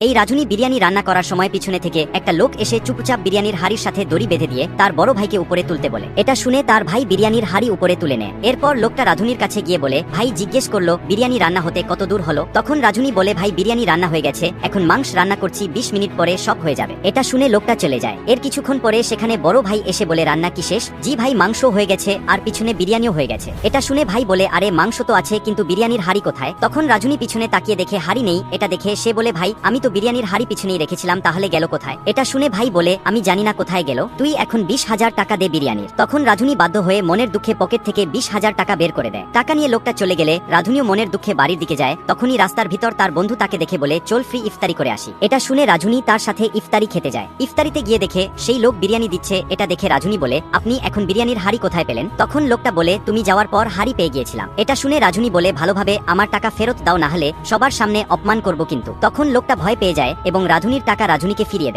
এই রাজুনি বিরিয়ানি রান্না করার সময় পিছনে থেকে একটা লোক এসে চুপচাপ বিরিয়ানির হাড়ির সাথে দড়ি বেঁধে দিয়ে তার বড় ভাইকে উপরে তুলতে বলে। এটা শুনে তার ভাই বিরিয়ানির হাড়ি উপরে তুলে নেয়। এরপর লোকটা রাধুনির কাছে গিয়ে বলে, ভাই জিজ্ঞেস করল, বিরিয়ানি রান্না হতে কত দূর হলো? তখন রাজুনি বলে, ভাই, বিরিয়ানি রান্না হয়ে গেছে। এখন মাংস রান্না করছি, বিশ মিনিট পরে সব হয়ে যাবে। এটা শুনে লোকটা চলে যায়। এর কিছুক্ষণ পরে সেখানে বড় ভাই এসে বলে, রান্না কি শেষ? জি ভাই, মাংস হয়ে গেছে, আর পিছনে বিরিয়ানিও হয়ে গেছে। এটা শুনে ভাই বলে, আরে, মাংস তো আছে, কিন্তু বিরিয়ানির হাড়ি কোথায়? তখন রাজুনি পিছনে তাকিয়ে দেখে, হাড়ি নেই। এটা দেখে সে বলে, ভাই, আমি তো বিরিয়ানির হাড়ি পিছনেই রেখেছিলাম, তাহলে গেল কোথায়? এটা শুনে ভাই বলে, আমি জানি না কোথায় গেল। তুই এখন বিশ হাজার টাকা দে বিরিয়ানির। তখন রাধুনি বাধ্য হয়ে মনের দুঃখে পকেট থেকে বিশ হাজার টাকা বের করে দেয়। টাকা নিয়ে লোকটা চলে গেলে রাধুনিও মনের দুঃখে বাড়ির দিকে যায়। তখনই রাস্তার ভিতর তার বন্ধু তাকে দেখে বলে, চল ফ্রি ইফতারি করে আসি। এটা শুনে রাজুনি তার সাথে ইফতারি খেতে যায়। ইফতারিতে গিয়ে দেখে সেই লোক বিরিয়ানি দিচ্ছে, এটা দেখে রাজুনি বলে, আপনি এখন বিরিয়ানির হাড়ি কোথায় পেলেন? তখন লোকটা বলে, তুমি যাওয়ার পর হাড়ি পেয়ে গিয়েছিলাম। এটা শুনে রাজুনি বলে, ভালোভাবে আমার টাকা ফেরত দাও, না হলে সবার সামনে অপমান করব কিন্তু। তখন লোকটা ভয় পেয়ে যায় এবং রাধুনির টাকা রাধুনিকে ফিরিয়ে দেয়।